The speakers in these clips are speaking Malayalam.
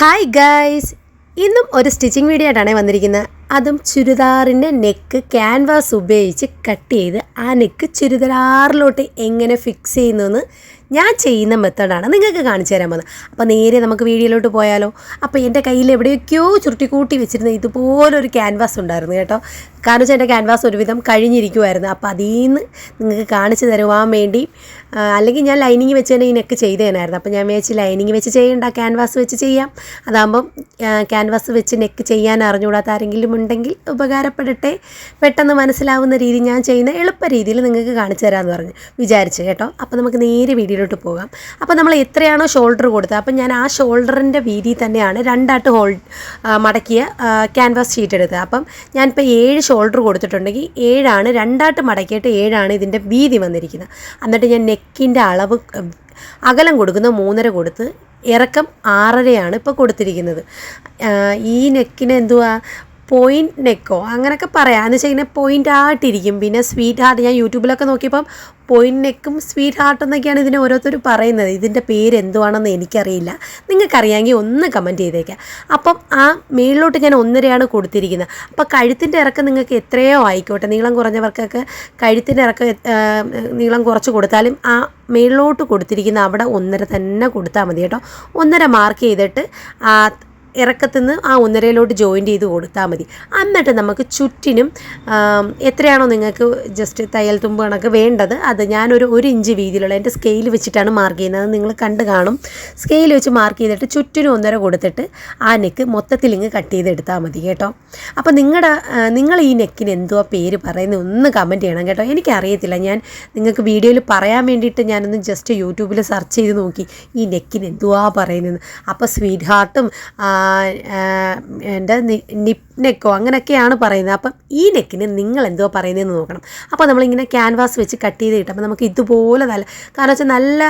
ഹായ് ഗൈസ് ഇന്നും ഒരു സ്റ്റിച്ചിങ് വീഡിയോ ആയിട്ടാണ് വന്നിരിക്കുന്നത്. അതും ചുരിദാറിന്റെ നെക്ക് ക്യാൻവാസ് ഉപയോഗിച്ച് കട്ട് ചെയ്ത് ആ നെക്ക് ചുരിദാറിലോട്ട് എങ്ങനെ ഫിക്സ് ചെയ്യുന്നതെന്ന് ഞാൻ ചെയ്യുന്ന മെത്തേഡാണ് നിങ്ങൾക്ക് കാണിച്ചു തരാൻ പോകുന്നത്. അപ്പോൾ നേരെ നമുക്ക് വീഡിയോയിലോട്ട് പോയാലോ? അപ്പോൾ എന്റെ കയ്യിൽ എവിടെയൊക്കെയോ ചുരുട്ടിക്കൂട്ടി വെച്ചിരുന്ന ഇതുപോലൊരു ക്യാൻവാസ് ഉണ്ടായിരുന്നു കേട്ടോ. കാരണം വെച്ചാൽ എന്റെ ക്യാൻവാസ് ഒരുവിധം കഴിഞ്ഞിരിക്കുമായിരുന്നു അപ്പോൾ അതിൽ നിന്ന് നിങ്ങൾക്ക് കാണിച്ചു തരുവാൻ വേണ്ടി അല്ലെങ്കിൽ ഞാൻ ലൈനിങ് വെച്ച് തന്നെ ഈ നെക്ക് ചെയ്തേനായിരുന്നു അപ്പോൾ ഞാൻ വെച്ച് ലൈനിങ് വെച്ച് ചെയ്യണ്ട ക്യാൻവാസ് വെച്ച് ചെയ്യാം. അതാകുമ്പം ക്യാൻവാസ് വെച്ച് നെക്ക് ചെയ്യാൻ അറിഞ്ഞുകൂടാത്ത ആരെങ്കിലും ഉണ്ടെങ്കിൽ ഉപകാരപ്പെടട്ടെ. പെട്ടെന്ന് മനസ്സിലാവുന്ന രീതി ഞാൻ ചെയ്യുന്ന എളുപ്പ രീതിയിൽ നിങ്ങൾക്ക് കാണിച്ചു തരാമെന്ന് പറഞ്ഞു. വിചാരിച്ചു കേട്ടോ. അപ്പോൾ നമുക്ക് നേരെ വീഡിയോയിലോട്ട് പോകാം. അപ്പോൾ നമ്മൾ എത്രയാണോ ഷോൾഡർ കൊടുത്തത് അപ്പം ഞാൻ ആ ഷോൾഡറിന്റെ വീതി തന്നെയാണ് രണ്ടായിട്ട് ഹോൾഡ് മടക്കിയ ക്യാൻവാസ് ഷീറ്റ് എടുത്തത്. അപ്പം ഞാനിപ്പോൾ ഏഴ് ഷോൾഡർ കൊടുത്തിട്ടുണ്ടെങ്കിൽ ഏഴാണ് രണ്ടായിട്ട് മടക്കിയിട്ട് ഏഴാണ് ഇതിന്റെ വീതി വന്നിരിക്കുന്നത്. എന്നിട്ട് ഞാൻ നെക്കിന്റെ അളവ് അകലം കൊടുക്കുന്ന മൂന്നര കൊടുത്ത് ഇറക്കം ആറരയാണ് ഇപ്പോൾ കൊടുത്തിരിക്കുന്നത്. ഈ നെക്കിന് എന്തുവാ? പോയിന്റ് നെക്കോ? അങ്ങനെയൊക്കെ പറയാം. എന്ന് വെച്ചാൽ ഇങ്ങനെ പോയിന്റ് ആയിട്ടിരിക്കും പിന്നെ സ്വീറ്റ് ഹാർട്ട് ഞാൻ യൂട്യൂബിലൊക്കെ നോക്കിയപ്പം പോയിന്റ് നെക്കും സ്വീറ്റ് ഹാർട്ട് എന്നൊക്കെയാണ് ഇതിനെ ഓരോരുത്തർ പറയുന്നത്. ഇതിന്റെ പേര് എന്തുവാണെന്ന് എനിക്കറിയില്ല. നിങ്ങൾക്കറിയാമെങ്കിൽ ഒന്ന് കമന്റ് ചെയ്തേക്കാം. അപ്പം ആ മേളിലോട്ട് ഞാൻ ഒന്നരയാണ് കൊടുത്തിരിക്കുന്നത്. അപ്പോൾ കഴുത്തിന്റെ ഇറക്കം നിങ്ങൾക്ക് എത്രയോ ആയിക്കോട്ടെ. നീളം കുറഞ്ഞവർക്കൊക്കെ കഴുത്തിന്റെ ഇറക്കം നീളം കുറച്ച് കൊടുത്താലും ആ മേളിലോട്ട് കൊടുത്തിരിക്കുന്ന അവിടെ ഒന്നര തന്നെ കൊടുത്താൽ മതി കേട്ടോ. ഒന്നര മാർക്ക് ചെയ്തിട്ട് ആ ഇറക്കത്തിൽ നിന്ന് ആ ഒന്നരയിലോട്ട് ജോയിന്റ് ചെയ്ത് കൊടുത്താൽ മതി. എന്നിട്ട് നമുക്ക് ചുറ്റിനും എത്രയാണോ നിങ്ങൾക്ക് ജസ്റ്റ് തയ്യൽ തുമ്പ് കണക്ക് വേണ്ടത് അത് ഞാനൊരു ഒരു ഇഞ്ച് വീതിയിലുള്ള എന്റെ സ്കെയിൽ വെച്ചിട്ടാണ് മാർക്ക് ചെയ്യുന്നത്. നിങ്ങൾ കണ്ട് കാണും. സ്കെയിൽ വെച്ച് മാർക്ക് ചെയ്തിട്ട് ചുറ്റിനും ഒന്നര കൊടുത്തിട്ട് ആ നെക്ക് മൊത്തത്തിൽ ഇങ്ങ് കട്ട് ചെയ്തെടുത്താൽ മതി കേട്ടോ. അപ്പോൾ നിങ്ങളുടെ നിങ്ങൾ ഈ നെക്കിന് എന്തുവാ പേര് പറയുന്നത് ഒന്ന് കമന്റ് ചെയ്യണം കേട്ടോ. എനിക്കറിയത്തില്ല ഞാൻ നിങ്ങൾക്ക് വീഡിയോയിൽ പറയാൻ വേണ്ടിയിട്ട് ഞാനൊന്ന് ജസ്റ്റ് യൂട്യൂബിൽ സെർച്ച് ചെയ്ത് നോക്കി ഈ നെക്കിന് എന്തുവാ പറയുന്നത് അപ്പോൾ സ്വീറ്റ് ഹാർട്ടും എന്റെ നിപ് നെക്കോ അങ്ങനെയൊക്കെയാണ് പറയുന്നത്. അപ്പം ഈ നെക്കിന് നിങ്ങൾ എന്തോ പറയുന്നതെന്ന് നോക്കണം. അപ്പോൾ നമ്മളിങ്ങനെ ക്യാൻവാസ് വെച്ച് കട്ട് ചെയ്ത് കിട്ടും അപ്പോൾ നമുക്ക് ഇതുപോലെ നല്ല കാരണം വെച്ചാൽ നല്ല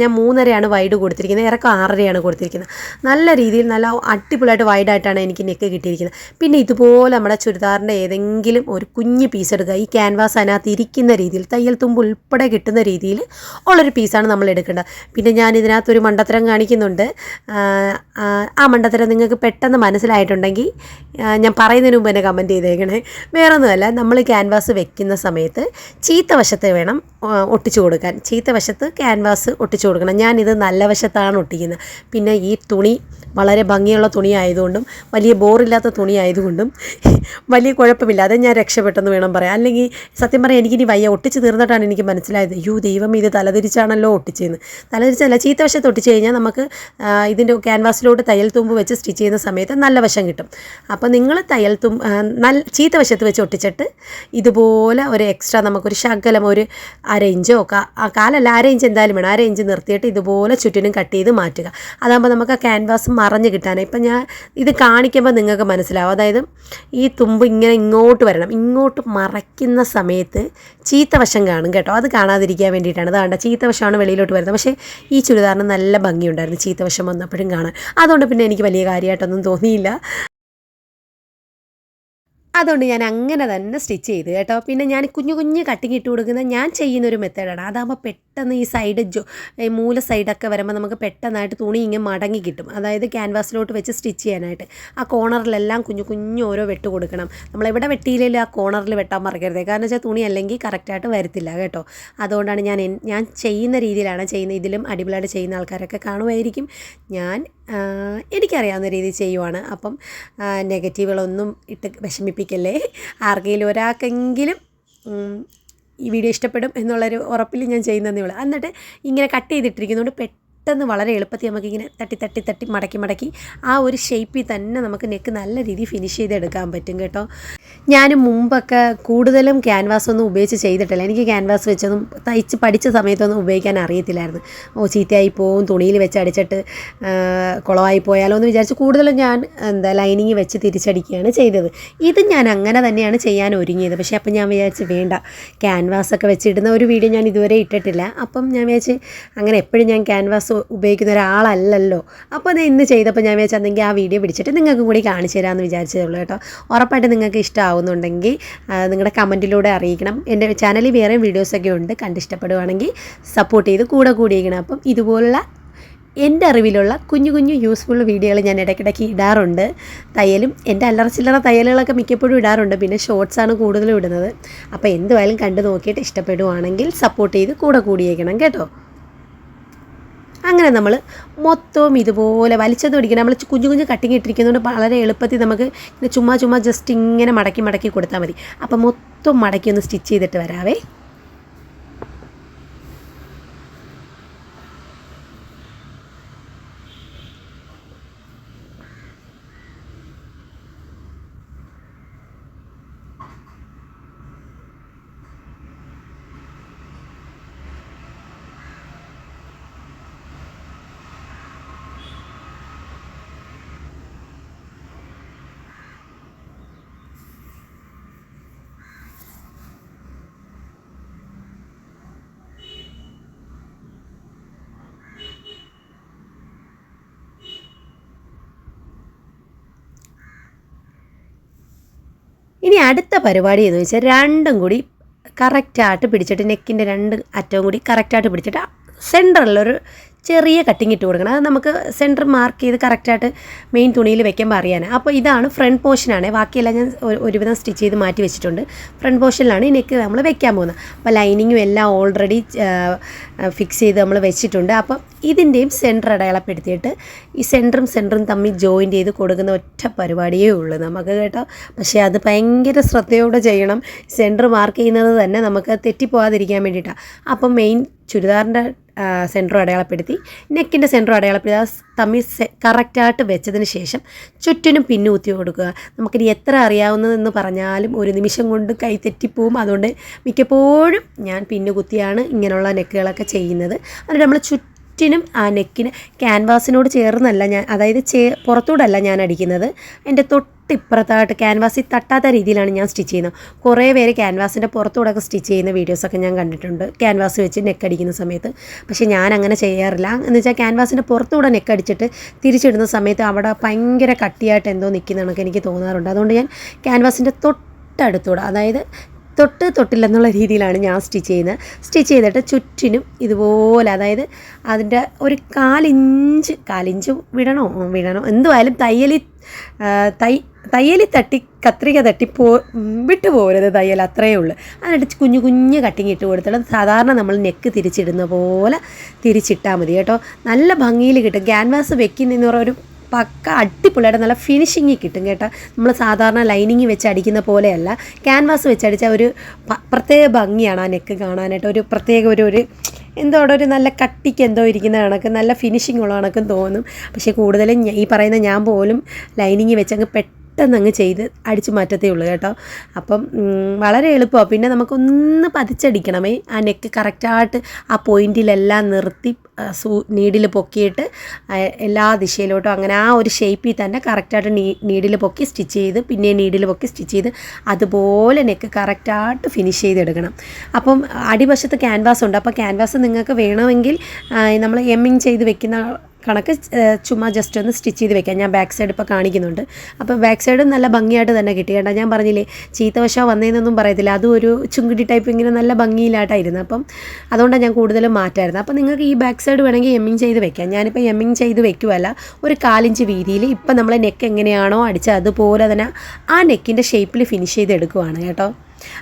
ഞാൻ മൂന്നരയാണ് വൈഡ് കൊടുത്തിരിക്കുന്നത്. ഇറക്കം ആറരയാണ് കൊടുത്തിരിക്കുന്നത്. നല്ല രീതിയിൽ നല്ല അടിപൊളിയായിട്ട് വൈഡായിട്ടാണ് എനിക്ക് നെക്ക് കിട്ടിയിരിക്കുന്നത്. പിന്നെ ഇതുപോലെ നമ്മുടെ ചുരിദാറിന്റെ ഏതെങ്കിലും ഒരു കുഞ്ഞ് പീസ് എടുക്കുക. ഈ ക്യാൻവാസ് അതിനകത്ത് ഇരിക്കുന്ന രീതിയിൽ തയ്യൽ തുമ്പ് ഉൾപ്പെടെ കിട്ടുന്ന രീതിയിൽ ഉള്ളൊരു പീസാണ് നമ്മൾ എടുക്കേണ്ടത്. പിന്നെ ഞാൻ ഇതിനകത്തൊരു മണ്ടത്തരം കാണിക്കുന്നുണ്ട്. ആ മണ്ടത്തരം നിങ്ങൾക്ക് പെട്ടെന്ന് മനസ്സിലായിട്ടുണ്ടെങ്കിൽ ഞാൻ പറയുന്നതിന് മുമ്പ് തന്നെ കമന്റ് ചെയ്തേക്കണേ. വേറെ ഒന്നുമല്ല നമ്മൾ ക്യാൻവാസ് വെക്കുന്ന സമയത്ത് ചീത്ത വശത്ത് വേണം ഒട്ടിച്ചു കൊടുക്കാൻ. ചീത്ത വശത്ത് ക്യാൻവാസ് ഒട്ടിച്ചു കൊടുക്കണം. ഞാനിത് നല്ല വശത്താണ് ഒട്ടിക്കുന്നത്. പിന്നെ ഈ തുണി വളരെ ഭംഗിയുള്ള തുണി ആയതുകൊണ്ടും വലിയ ബോറില്ലാത്ത തുണി ആയതുകൊണ്ടും വലിയ കുഴപ്പമില്ലാതെ ഞാൻ രക്ഷപ്പെട്ടെന്ന് വേണം പറയാം അല്ലെങ്കിൽ സത്യം പറയാം എനിക്കിനി വയ്യ. ഒട്ടിച്ച് തീർന്നിട്ടാണ് എനിക്ക് മനസ്സിലായത്. യൂ ദൈവം ഇത് തലതിരിച്ചാണല്ലോ ഒട്ടിച്ചതെന്ന് തലതിരിച്ചല്ല ചീത്ത വശത്ത് ഒട്ടിച്ച് കഴിഞ്ഞാൽ നമുക്ക് ഇതിന്റെ ക്യാൻവാസിലോട്ട് തയ്യൽ തുമ്പ് വെച്ച് സ്റ്റിച്ച് ചെയ്യുന്ന സമയത്ത് നല്ല വശം കിട്ടും. അപ്പോൾ നിങ്ങൾ തയ്യൽ തും നല്ല ചീത്ത വശത്ത് വെച്ച് ഒട്ടിച്ചിട്ട് ഇതുപോലെ ഒരു എക്സ്ട്രാ നമുക്കൊരു ശകലം ഒരു അര ഇഞ്ചോ കാലല്ല അര ഇഞ്ച് എന്തായാലും വേണം. അര ഇഞ്ച് നിർത്തിയിട്ട് ഇതുപോലെ ചുറ്റിനും കട്ട് ചെയ്ത് മാറ്റുക. അതാകുമ്പോൾ നമുക്ക് ആ ക്യാൻവാസ് മറഞ്ഞ് കിട്ടാനാണ് ഇപ്പം ഞാൻ ഇത് കാണിക്കുമ്പോൾ നിങ്ങൾക്ക് മനസ്സിലാവും. അതായത് ഈ തുമ്പ് ഇങ്ങനെ ഇങ്ങോട്ട് വരണം. ഇങ്ങോട്ട് മറയ്ക്കുന്ന സമയത്ത് ചീത്ത വശം കാണും കേട്ടോ. അത് കാണാതിരിക്കാൻ വേണ്ടിയിട്ടാണ്. അതാണ്ട ചീത്ത വശമാണ് വെളിയിലോട്ട് വരുന്നത്. പക്ഷേ ഈ ചുരിദാറിന് നല്ല ഭംഗിയുണ്ടായിരുന്നു ചീത്ത വശം വന്നപ്പോഴും കാണാൻ. അതുകൊണ്ട് പിന്നെ എനിക്ക് വലിയ കാര്യമായിട്ടൊന്നും തോന്നിയില്ല. അതുകൊണ്ട് ഞാൻ അങ്ങനെ തന്നെ സ്റ്റിച്ച് ചെയ്ത് കേട്ടോ. പിന്നെ ഞാൻ കുഞ്ഞു കുഞ്ഞു കട്ടിങ് ഇട്ട് കൊടുക്കുന്ന ഞാൻ ചെയ്യുന്ന ഒരു മെത്തേഡാണ് അതാകുമ്പോൾ പെട്ടെന്ന് ഈ സൈഡ് ജോ ഈ മൂല സൈഡൊക്കെ വരുമ്പോൾ നമുക്ക് പെട്ടെന്നായിട്ട് തുണി ഇങ്ങനെ മടങ്ങി കിട്ടും. അതായത് ക്യാൻവാസിലോട്ട് വെച്ച് സ്റ്റിച്ച് ചെയ്യാനായിട്ട്. ആ കോണറിലെല്ലാം കുഞ്ഞു കുഞ്ഞു ഓരോ വെട്ട് കൊടുക്കണം. നമ്മൾ നമ്മളെവിടെ വെട്ടിയില്ലെങ്കിലും ആ കോണറിൽ വെട്ടാൻ മറക്കരുത്. കാരണം വെച്ചാൽ തുണി അല്ലെങ്കിൽ കറക്റ്റായിട്ട് വരത്തില്ല കേട്ടോ. അതുകൊണ്ടാണ് ഞാൻ ഞാൻ ചെയ്യുന്ന രീതിയിലാണ് ചെയ്യുന്നത്. ഇതിലും അടിപൊളിയായിട്ട് ചെയ്യുന്ന ആൾക്കാരൊക്കെ കാണുമായിരിക്കും. ഞാൻ എനിക്കറിയാവുന്ന രീതിയിൽ ചെയ്യുവാണ്. അപ്പം നെഗറ്റീവുകളൊന്നും ഇട്ട് വിഷമിപ്പിക്കല്ലേ? ആർക്കെങ്കിലും ഒരാൾക്കെങ്കിലും ഈ വീഡിയോ ഇഷ്ടപ്പെടും എന്നുള്ളൊരു ഉറപ്പിൽ ഞാൻ ചെയ്യുന്നതേ ഉള്ളൂ. എന്നിട്ട് ഇങ്ങനെ കട്ട് ചെയ്തിട്ടിരിക്കുന്നതുകൊണ്ട് പെട്ടെന്ന് വളരെ എളുപ്പത്തിൽ നമുക്കിങ്ങനെ തട്ടി തട്ടി തട്ടി മടക്കി മടക്കി ആ ഒരു ഷേപ്പിൽ തന്നെ നമുക്ക് നെക്ക് നല്ല രീതിയിൽ ഫിനിഷ് ചെയ്തെടുക്കാൻ പറ്റും കേട്ടോ. ഞാൻ മുമ്പൊക്കെ കൂടുതലും ക്യാൻവാസ് ഒന്നും ഉപയോഗിച്ച് ചെയ്തിട്ടില്ല. എനിക്ക് ക്യാൻവാസ് വെച്ചൊന്നും തയ്ച്ച് പഠിച്ച സമയത്തൊന്നും ഉപയോഗിക്കാൻ അറിയത്തില്ലായിരുന്നു. ഓ ചീത്തയായി പോവും തുണിയിൽ വെച്ച് അടിച്ചിട്ട് കുളമായി പോയാലോ എന്ന് വിചാരിച്ച് കൂടുതലും ഞാൻ എന്താ ലൈനിങ് വെച്ച് തിരിച്ചടിക്കുകയാണ് ചെയ്തത്. ഇത് ഞാൻ അങ്ങനെ തന്നെയാണ് ചെയ്യാൻ ഒരുങ്ങിയത്. പക്ഷേ അപ്പം ഞാൻ വിചാരിച്ച് വേണ്ട ക്യാൻവാസ് ഒക്കെ വെച്ചിടുന്ന ഒരു വീഡിയോ ഞാൻ ഇതുവരെ ഇട്ടിട്ടില്ല. അപ്പം ഞാൻ വിചാരിച്ച് അങ്ങനെ എപ്പോഴും ഞാൻ ക്യാൻവാസ് ഉപയോഗിക്കുന്ന ഒരാളല്ലല്ലോ. അപ്പോൾ അത് ഇന്ന് ചെയ്തപ്പോൾ ഞാൻ വിചാരിച്ചെങ്കിൽ ആ വീഡിയോ പിടിച്ചിട്ട് നിങ്ങൾക്കും കൂടി കാണിച്ചു തരാമെന്ന് വിചാരിച്ചതേ ഉള്ളൂ കേട്ടോ. ഉറപ്പായിട്ട് നിങ്ങൾക്ക് ഇഷ്ടമാവുന്നുണ്ടെങ്കിൽ നിങ്ങളുടെ കമന്റിലൂടെ അറിയിക്കണം. എന്റെ ചാനലിൽ വേറെ വീഡിയോസൊക്കെ ഉണ്ട് കണ്ടിഷ്ടപ്പെടുവാണെങ്കിൽ സപ്പോർട്ട് ചെയ്ത് കൂടെ കൂടിയിരിക്കണം. അപ്പം ഇതുപോലുള്ള എന്റെ അറിവിലുള്ള കുഞ്ഞു കുഞ്ഞു യൂസ്ഫുൾ വീഡിയോകൾ ഞാൻ ഇടയ്ക്കിടയ്ക്ക് ഇടാറുണ്ട്. തയ്യലും എന്റെ അല്ലറ ചില്ലറ തയ്യലുകളൊക്കെ മിക്കപ്പോഴും ഇടാറുണ്ട്. പിന്നെ ഷോർട്സാണ് കൂടുതലും ഇടുന്നത്. അപ്പോൾ എന്തുമായാലും കണ്ടു നോക്കിയിട്ട് ഇഷ്ടപ്പെടുവാണെങ്കിൽ സപ്പോർട്ട് ചെയ്ത് കൂടെ കൂടിയേക്കണം കേട്ടോ. അങ്ങനെ നമ്മൾ മൊത്തവും ഇതുപോലെ വലിച്ചത് പിടിക്കണം നമ്മൾ കുഞ്ഞു കുഞ്ഞു കട്ടിങ് ഇട്ടിരിക്കുന്നതുകൊണ്ട് വളരെ എളുപ്പത്തിൽ നമുക്ക് ചുമ്മാ ചുമ്മാ ജസ്റ്റ് ഇങ്ങനെ മടക്കി മടക്കി കൊടുത്താൽ മതി. അപ്പോൾ മൊത്തം മടക്കി ഒന്ന് സ്റ്റിച്ച് ചെയ്തിട്ട് വരാവേ. അടുത്ത പരിപാടി എന്ന് വെച്ചാൽ രണ്ടും കൂടി കറക്റ്റായിട്ട് പിടിച്ചിട്ട് നെക്കിന്റെ രണ്ട് അറ്റവും കൂടി കറക്റ്റായിട്ട് പിടിച്ചിട്ട് സെന്ററിലൊരു ചെറിയ കട്ടിങ് ഇട്ട് കൊടുക്കണം. അത് നമുക്ക് സെന്റർ മാർക്ക് ചെയ്ത് കറക്റ്റായിട്ട് മെയിൻ തുണിയിൽ വെക്കുമ്പോൾ അറിയാൻ അപ്പോൾ ഇതാണ് ഫ്രണ്ട് പോർഷനാണ് ബാക്കിയെല്ലാം ഞാൻ ഒരുവിധം സ്റ്റിച്ച് ചെയ്ത് മാറ്റി വെച്ചിട്ടുണ്ട്. ഫ്രണ്ട് പോർഷനിലാണ് ഇനിക്ക് നെക്ക് നമ്മൾ വെക്കാൻ പോകുന്നത്. അപ്പോൾ ലൈനിങ്ങും എല്ലാം ഓൾറെഡി ഫിക്സ് ചെയ്ത് നമ്മൾ വെച്ചിട്ടുണ്ട്. അപ്പം ഇതിന്റെയും സെന്റർ അടയാളപ്പെടുത്തിയിട്ട് ഈ സെന്ററും സെന്ററും തമ്മിൽ ജോയിൻ ചെയ്ത് കൊടുക്കുന്ന ഒറ്റ പരിപാടിയേ ഉള്ളൂ നമുക്ക് കേട്ടോ. പക്ഷേ അത് ഭയങ്കര ശ്രദ്ധയോടെ ചെയ്യണം. സെന്റർ മാർക്ക് ചെയ്യുന്നത് തന്നെ നമുക്ക് തെറ്റിപ്പോവാതിരിക്കാൻ വേണ്ടിയിട്ടാണ് അപ്പം മെയിൻ ചുരിദാറിന്റെ സെന്ററും അടയാളപ്പെടുത്തി. നെക്കിന്റെ സെന്ററും അടയാളപ്പെടുത്തി. ആ തമ്മിൽ കറക്റ്റായിട്ട് വെച്ചതിന് ശേഷം ചുറ്റിനും പിന്നു കുത്തി കൊടുക്കുക. നമുക്കിനി എത്ര അറിയാവുന്നതെന്ന് പറഞ്ഞാലും ഒരു നിമിഷം കൊണ്ട് കൈ തെറ്റിപ്പോവും. അതുകൊണ്ട് മിക്കപ്പോഴും ഞാൻ പിന്നു കുത്തിയാണ് ഇങ്ങനെയുള്ള നെക്കുകളൊക്കെ ചെയ്യുന്നത്. അതുകൊണ്ട് നമ്മൾ ചുറ്റിനും ആ നെക്കിന് ക്യാൻവാസിനോട് ചേർന്നല്ല ഞാൻ അതായത് ചേ പുറത്തൂടല്ല ഞാൻ അടിക്കുന്നത്. എന്റെ തൊട്ടിപ്പുറത്തായിട്ട് ക്യാൻവാസിൽ തട്ടാത്ത രീതിയിലാണ് ഞാൻ സ്റ്റിച്ച് ചെയ്യുന്നത്. കുറേ പേര് ക്യാൻവാസിന്റെ പുറത്തൂടെയൊക്കെ സ്റ്റിച്ച് ചെയ്യുന്ന വീഡിയോസൊക്കെ ഞാൻ കണ്ടിട്ടുണ്ട്. ക്യാൻവാസ് വെച്ച് നെക്ക് അടിക്കുന്ന സമയത്ത്. പക്ഷേ ഞാൻ അങ്ങനെ ചെയ്യാറില്ല. എന്ന് വെച്ചാൽ ക്യാൻവാസിന്റെ പുറത്തൂടെ നെക്ക് അടിച്ചിട്ട് തിരിച്ചിടുന്ന സമയത്ത് അവിടെ ഭയങ്കര കട്ടിയായിട്ട് എന്തോ നിൽക്കുന്ന എനിക്ക് തോന്നാറുണ്ട്. അതുകൊണ്ട് ഞാൻ ക്യാൻവാസിന്റെ തൊട്ടടുത്തൂടെ അതായത് തൊട്ട് തൊട്ടില്ലെന്നുള്ള രീതിയിലാണ് ഞാൻ സ്റ്റിച്ച് ചെയ്യുന്നത്. സ്റ്റിച്ച് ചെയ്തിട്ട് ചുറ്റിനും ഇതുപോലെ അതായത് അതിന്റെ ഒരു കാലിഞ്ച് കാലിഞ്ച് വിടണോ? വിടണോ. എന്തുമായാലും തയ്യലി തൈ തയ്യലി തട്ടി കത്രിക തട്ടി പോ വിട്ടു പോരുത് തയ്യൽ അത്രയേ ഉള്ളൂ. എന്നിട്ട് കുഞ്ഞു കുഞ്ഞു കട്ടിങ് ഇട്ട് കൊടുത്തിട്ട് സാധാരണ നമ്മൾ നെക്ക് തിരിച്ചിടുന്ന പോലെ തിരിച്ചിട്ടാൽ മതി കേട്ടോ. നല്ല ഭംഗിയിൽ കിട്ടും. ക്യാൻവാസ് വെക്കുന്ന ഒരു പക്ക അടിപൊളിയായിട്ട് നല്ല ഫിനിഷിങ് കിട്ടും കേട്ടോ. നമ്മൾ സാധാരണ ലൈനിങ് വെച്ച് അടിക്കുന്ന പോലെയല്ല. ക്യാൻവാസ് വെച്ച് അടിച്ചാൽ ഒരു പ്രത്യേക ഭംഗിയാണ് ആ നെക്ക് കാണാനായിട്ട്. ഒരു പ്രത്യേക ഒരു ഒരു എന്തോ ഒരു നല്ല കട്ടിക്ക് എന്തോ ഇരിക്കുന്ന കണക്ക് നല്ല ഫിനിഷിംഗ് ഉള്ള കണക്കും തോന്നും. പക്ഷേ കൂടുതലും ഈ പറയുന്ന ഞാൻ പോലും ലൈനിങ് വെച്ച് അങ്ങ് പെട്ടെന്ന് അങ്ങ് ചെയ്ത് അടിച്ചു മാറ്റത്തേ ഉള്ളൂ കേട്ടോ. അപ്പം വളരെ എളുപ്പമാണ് പിന്നെ നമുക്കൊന്ന് പതിച്ചടിക്കണമേ. ആ നെക്ക് കറക്റ്റായിട്ട് ആ പോയിന്റിലെല്ലാം നിർത്തി സൂ നീഡിൽ പൊക്കിയിട്ട് എല്ലാ ദിശയിലോട്ടും അങ്ങനെ ആ ഒരു ഷേപ്പിൽ തന്നെ കറക്റ്റായിട്ട് നീ നീഡിൽ പൊക്കി സ്റ്റിച്ച് ചെയ്ത് പിന്നെ നീഡിൽ പൊക്കി സ്റ്റിച്ച് ചെയ്ത് അതുപോലെ നെക്ക് കറക്റ്റായിട്ട് ഫിനിഷ് ചെയ്തെടുക്കണം. അപ്പം അടിവശത്ത് ക്യാൻവാസ് ഉണ്ട്. അപ്പോൾ ക്യാൻവാസ് നിങ്ങൾക്ക് വേണമെങ്കിൽ നമ്മൾ എമ്മിങ് ചെയ്ത് വെക്കുന്ന കണക്ക് ചുമ്മാ ജസ്റ്റ് ഒന്ന് സ്റ്റിച്ച് ചെയ്ത് വെക്കാം. ഞാൻ ബാക്ക് സൈഡ് ഇപ്പോൾ കാണിക്കുന്നുണ്ട്. അപ്പോൾ ബാക്ക് സൈഡ് നല്ല ഭംഗിയായിട്ട് തന്നെ കിട്ടി. കേട്ടോ ഞാൻ പറഞ്ഞില്ലേ ചീത്തവശോ വന്നതെന്നൊന്നും പറയത്തില്ല. അതും ഒരു ചുങ്കിടി ടൈപ്പ് ഇങ്ങനെ നല്ല ഭംഗിയിലായിട്ടായിരുന്നു. അപ്പം അതുകൊണ്ടാണ് ഞാൻ കൂടുതലും മാറ്റായിരുന്നു. അപ്പോൾ നിങ്ങൾക്ക് ഈ ബാക്ക് സൈഡ് വേണമെങ്കിൽ എമ്മിങ് ചെയ്ത് വെക്കാം. ഞാനിപ്പോൾ എമ്മിങ് ചെയ്ത് വെക്കുമല്ല ഒരു കാലിഞ്ച് വീതിയിൽ ഇപ്പം നമ്മൾ നെക്ക് എങ്ങനെയാണോ അടിച്ചത് അതുപോലെ തന്നെ ആ നെക്കിന്റെ ഷേപ്പിൽ ഫിനിഷ് ചെയ്ത് എടുക്കുവാണ് കേട്ടോ.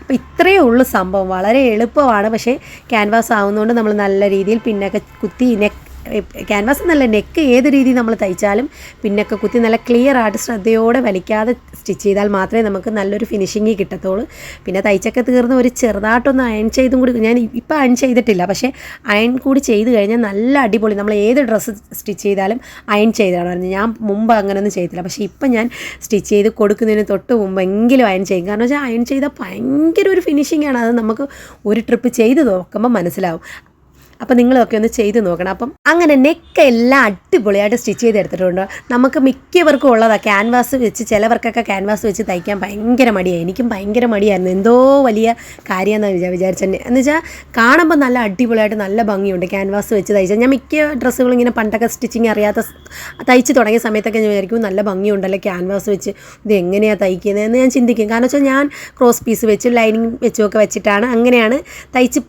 അപ്പോൾ ഇത്രയേ ഉള്ളൂ സംഭവം. വളരെ എളുപ്പമാണ്. പക്ഷേ ക്യാൻവാസ് ആവുന്നതുകൊണ്ട് നമ്മൾ നല്ല രീതിയിൽ പിന്നൊക്കെ കുത്തി നെക്ക് ക്യാൻവാസ് നല്ല നെക്ക് ഏത് രീതിയിൽ നമ്മൾ തയ്ച്ചാലും പിന്നൊക്കെ കുത്തി നല്ല ക്ലിയർ ആയിട്ട് ശ്രദ്ധയോടെ വലിക്കാതെ സ്റ്റിച്ച് ചെയ്താൽ മാത്രമേ നമുക്ക് നല്ലൊരു ഫിനിഷിങ് കിട്ടത്തുള്ളൂ. പിന്നെ തയ്ച്ചൊക്കെ തീർന്ന് ഒരു ചെറുതായിട്ടൊന്ന് അയൺ ചെയ്തും കൂടി ഞാൻ ഇപ്പോൾ അയൺ ചെയ്തിട്ടില്ല പക്ഷേ അയൺ കൂടി ചെയ്ത് കഴിഞ്ഞാൽ നല്ല അടിപൊളി. നമ്മൾ ഏത് ഡ്രസ്സ് സ്റ്റിച്ച് ചെയ്താലും അയൺ ചെയ്താണ് ഞാൻ മുമ്പ് അങ്ങനെയൊന്നും ചെയ്തില്ല പക്ഷേ ഇപ്പം ഞാൻ സ്റ്റിച്ച് ചെയ്ത് കൊടുക്കുന്നതിന് തൊട്ട് മുമ്പ് എങ്കിലും അയൺ ചെയ്യും. കാരണം വെച്ചാൽ അയൺ ചെയ്താൽ ഭയങ്കര ഒരു ഫിനിഷിംഗ് ആണ്. അത് നമുക്ക് ഒരു ട്രിപ്പ് ചെയ്ത് നോക്കുമ്പോൾ മനസ്സിലാവും. അപ്പം നിങ്ങളൊക്കെ ഒന്ന് ചെയ്ത് നോക്കണം. അപ്പം അങ്ങനെ നെക്ക് എല്ലാം അടിപൊളിയായിട്ട് സ്റ്റിച്ച് ചെയ്ത് ചെയ്തെടുത്തിട്ടുണ്ട്. നമുക്ക് മിക്കവർക്കും ഉള്ളതാണ് ക്യാൻവാസ് വെച്ച് ചിലവർക്കൊക്കെ ക്യാൻവാസ് വെച്ച് തയ്ക്കാൻ ഭയങ്കര മടിയായി എനിക്കും ഭയങ്കര മടിയായിരുന്നു. എന്തോ വലിയ കാര്യമെന്നാണ് വിചാ വിചാരിച്ചെന്നെ എന്ന് വെച്ചാൽ കാണുമ്പോൾ നല്ല അടിപൊളിയായിട്ട് നല്ല ഭംഗിയുണ്ട് ക്യാൻവാസ് വെച്ച് തയ്ച്ചാൽ ഞാൻ മിക്ക ഡ്രസ്സുകളും ഇങ്ങനെ പണ്ടൊക്കെ സ്റ്റിച്ചിങ് അറിയാത്ത തയ്ച്ച് തുടങ്ങിയ സമയത്തൊക്കെ ഞാൻ വിചാരിക്കും നല്ല ഭംഗിയുണ്ടല്ലോ ക്യാൻവാസ് വെച്ച്? ഇത് എങ്ങനെയാണ് തയ്ക്കുന്നത് എന്ന് ഞാൻ ചിന്തിക്കും. കാരണം വെച്ചാൽ ഞാൻ ക്രോസ് പീസ് വെച്ച് ലൈനിങ് വെച്ചുമൊക്കെ വെച്ചിട്ടാണ് അങ്ങനെയാണ് തയ്ച്ച്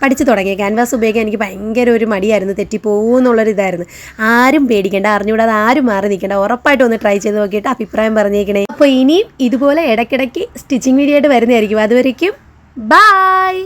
പഠിച്ചു തുടങ്ങിയ ക്യാൻവാസ് ഉപയോഗിക്കാൻ എനിക്ക് ഭയങ്കര ഒരു മടിയായിരുന്നു തെറ്റിപ്പോകുമെന്നുള്ളൊരു ഇതായിരുന്നു ആരും പേടിക്കേണ്ട അറിഞ്ഞുകൂടാതെ ആരും മാറി നിൽക്കേണ്ട ഉറപ്പായിട്ട് ഒന്ന് ട്രൈ ചെയ്ത് നോക്കിയിട്ട് അഭിപ്രായം പറഞ്ഞേക്കണേ. അപ്പോൾ ഇനിയും ഇതുപോലെ ഇടയ്ക്കിടയ്ക്ക് സ്റ്റിച്ചിങ് വീഡിയോ ആയിട്ട് വരുന്നതായിരിക്കും. അതുവരയ്ക്കും ബായ്